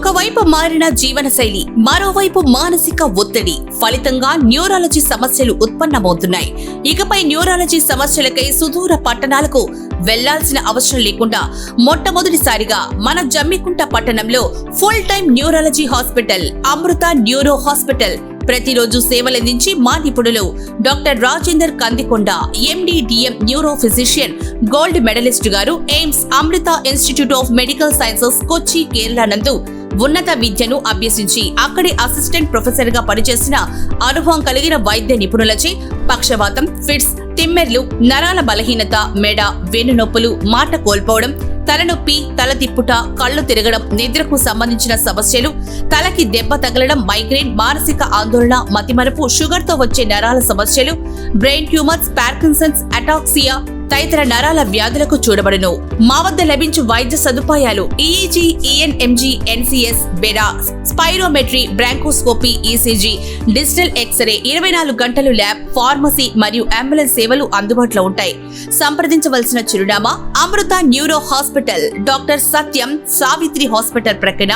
ఒకవైపు మారిన జీవనశైలి మరోవైపు మానసిక ఒత్తిడి. ఫలితంగా న్యూరాలజీ సమస్యలు ఉత్పన్నమవుతున్నాయి. ఇకపై న్యూరాలజీ సమస్యలకై సుదూర పట్టణాలకు వెళ్ళాల్సిన అవసరం లేకుండా మొట్టమొదటిసారిగా మన జమ్మికుంట పట్టణంలో full time neurology hospital Amrita neuro hospital ప్రతిరోజు సేవలందించి మా నిపుణులు doctor Rajender Kandikonda MD DM neuro physician gold medalist గారు AIIMS Amrita institute of medical sciences Kochi Kerala నందు ఉన్నత విద్యను అభ్యసించి అక్కడి అసిస్టెంట్ ప్రొఫెసర్గా పనిచేసిన అనుభవం కలిగిన వైద్య నిపుణులచే పక్షవాతం ఫిట్స్ తిమ్మెర్లు నరాల బలహీనత మెడ వెన్నునొప్పులు మాట కోల్పోవడం తలనొప్పి తల తిప్పుట కళ్ళు తిరగడం నిద్రకు సంబంధించిన సమస్యలు తలకి దెబ్బ తగలడం మైగ్రేన్ మానసిక ఆందోళన మతిమరపు షుగర్తో వచ్చే నరాల సమస్యలు బ్రెయిన్ ట్యూమర్స్ పార్కిన్సన్స్ అటాక్సియా తదితర నరాల వ్యాధులకు చూడబడును. మా వద్ద లభించు వైద్య సదుపాయాలు EEG ENMG NCS BERA spirometry bronchoscopy ECG digital X-ray ఇరవై నాలుగు గంటలు ల్యాబ్ ఫార్మసీ మరియు అంబులెన్స్ సేవలు అందుబాటులో ఉంటాయి. సంప్రదించవలసిన చిరునామా Amrita neuro hospital doctor Satyam Savitri hospital ప్రక్కన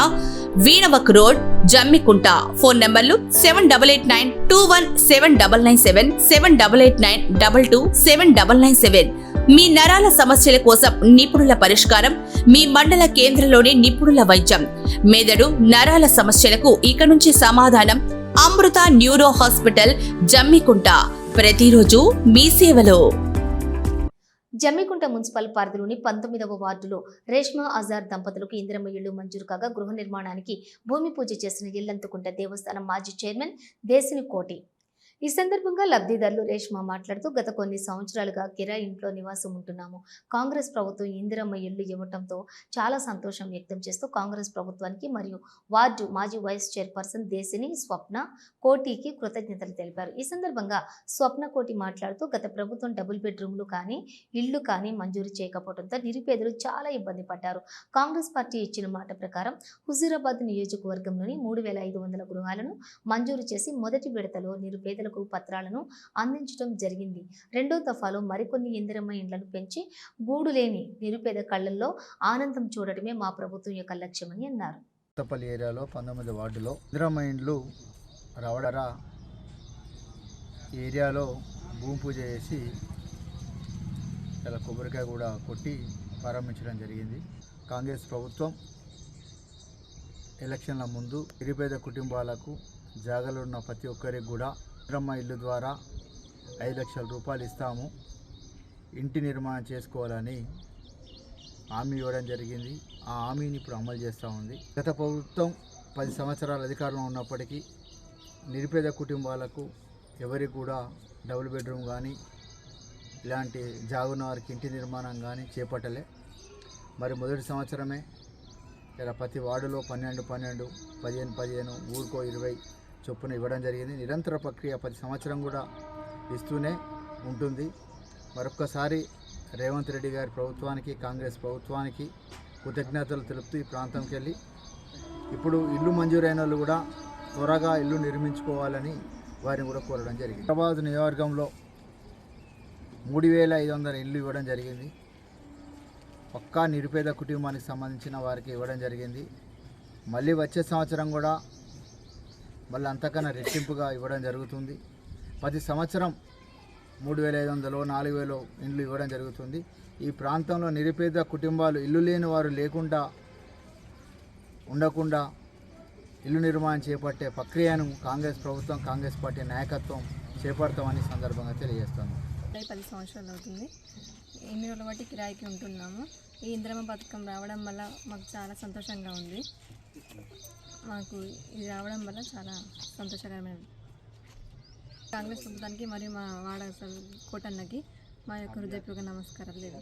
వీణవక్ రోడ్ జమ్మికుంట. ఫోన్ నెంబర్లు seven double eight nine two one seven double nine seven seven double eight nine double two seven double nine seven. మీ నరాల సమస్యల కోసం నిపుణుల పరిష్కారం మీ మండల కేంద్రంలోని నిపుణుల వైద్యం. మెదడు నరాల సమస్యలకు ఇక నుంచి సమాధానం అమృత న్యూరో హాస్పిటల్ జమ్మికుంట. ప్రతిరోజు మీ సేవలో. జమ్మికుంట మున్సిపల్ పరిధిలోని పంతొమ్మిదవ వార్డులో రేష్మా అజార్ దంపతులకు ఇందిరమ్మ ఇళ్ళు మంజూరు కాగా గృహ నిర్మాణానికి భూమి పూజ చేసిన ఇల్లంతకుంట దేవస్థానం మాజీ చైర్మన్ దేశిని కోటి. ఈ సందర్భంగా లబ్ధిదారులు రేష్మా మాట్లాడుతూ గత కొన్ని సంవత్సరాలుగా కిరాయి ఇంట్లో నివాసం ఉంటున్నాము. కాంగ్రెస్ ప్రభుత్వం ఇందిరమ్మ ఇల్లు ఇవ్వటంతో చాలా సంతోషం వ్యక్తం చేస్తూ కాంగ్రెస్ ప్రభుత్వానికి మరియు వార్డు మాజీ వైస్ చైర్పర్సన్ దేశిని స్వప్న కోటికి కృతజ్ఞతలు తెలిపారు. ఈ సందర్భంగా స్వప్న కోటి మాట్లాడుతూ గత ప్రభుత్వం డబుల్ బెడ్రూమ్లు కానీ ఇళ్ళు కానీ మంజూరు చేయకపోవడంతో నిరుపేదలు చాలా ఇబ్బంది పడ్డారు. కాంగ్రెస్ పార్టీ ఇచ్చిన మాట ప్రకారం హుజూరాబాద్ నియోజకవర్గంలోని మూడు వేల ఐదు వందల గృహాలను మంజూరు చేసి మొదటి విడతలో నిరుపేదలకు పత్రాలను అందించడం జరిగింది. రెండో దఫాలో మరికొన్ని ఇందిరమ్మ ఇండ్లను పెంచి గూడు లేని నిరుపేద కళ్ళల్లో ఆనందం చూడటమే మా ప్రభుత్వం యొక్క లక్ష్యమని అన్నారు. కొత్తపల్లి ఏరియాలో పంతొమ్మిది వార్డులో ఇందిరమ్మ ఇండ్లు రావడరా? ఏరియాలో భూమి పూజ చేసి ఇలా కొబ్బరికాయ కూడా కొట్టి ప్రారంభించడం జరిగింది. కాంగ్రెస్ ప్రభుత్వం ఎలక్షన్ల ముందు నిరుపేద కుటుంబాలకు జాగలున్న ఉన్న ప్రతి ఒక్కరికి కూడా ఇందిరమ్మ ఇల్లు ద్వారా ఐదు లక్షల రూపాయలు ఇస్తాము. ఇంటి నిర్మాణం చేసుకోవాలని హామీ ఇవ్వడం జరిగింది. ఆ హామీని ఇప్పుడు అమలు చేస్తూ ఉంది. గత ప్రభుత్వం పది సంవత్సరాల అధికారంలో ఉన్నప్పటికీ నిరుపేద కుటుంబాలకు ఎవరికి కూడా డబుల్ బెడ్రూమ్ కానీ ఇలాంటి జాగున్న వారికి ఇంటి నిర్మాణం కానీ చేపట్టలే. మరి మొదటి సంవత్సరమే ఇలా ప్రతి వార్డులో పన్నెండు పన్నెండు పదిహేను పదిహేను ఊరికో ఇరవై చొప్పున ఇవ్వడం జరిగింది. నిరంతర ప్రక్రియ ప్రతి సంవత్సరం కూడా ఇస్తూనే ఉంటుంది. మరొక్కసారి రేవంత్ రెడ్డి గారి ప్రభుత్వానికి కాంగ్రెస్ ప్రభుత్వానికి కృతజ్ఞతలు తెలుపుతూ ఈ ప్రాంతంకి వెళ్ళి ఇప్పుడు ఇల్లు మంజూరైన వాళ్ళు కూడా త్వరగా ఇల్లు నిర్మించుకోవాలని వారిని కూడా కోరడం జరిగింది. హైదరాబాద్ నియోజకవర్గంలో మూడు వేల ఐదు వందల ఇల్లు ఇవ్వడం జరిగింది. పక్కా నిరుపేద కుటుంబానికి సంబంధించిన వారికి ఇవ్వడం జరిగింది. మళ్ళీ వచ్చే సంవత్సరం కూడా మళ్ళీ అంతకన్నా రెట్టింపుగా ఇవ్వడం జరుగుతుంది. ప్రతి సంవత్సరం మూడు వేల ఐదు వందలు నాలుగు వేలు ఇండ్లు ఇవ్వడం జరుగుతుంది. ఈ ప్రాంతంలో నిరుపేద కుటుంబాలు ఇల్లు లేని వారు లేకుండా ఉండకుండా ఇల్లు నిర్మాణం చేపట్టే ప్రక్రియను కాంగ్రెస్ ప్రభుత్వం కాంగ్రెస్ పార్టీ నాయకత్వం చేపడతామని సందర్భంగా తెలియజేస్తాను పది సంవత్సరాలు అవుతుంది. ఎన్ని రోజుల బట్టి కిరాయికి ఉంటున్నాము? ఈ ఇంద్రమ పథకం రావడం వల్ల మాకు చాలా సంతోషంగా ఉంది. మాకు ఇది రావడం వల్ల చాలా సంతోషకరమైన కాంగ్రెస్ ప్రభుత్వానికి మరియు మా వాడ కోటన్నకి మా యొక్క హృదయపూర్వక నమస్కారాలు లేదు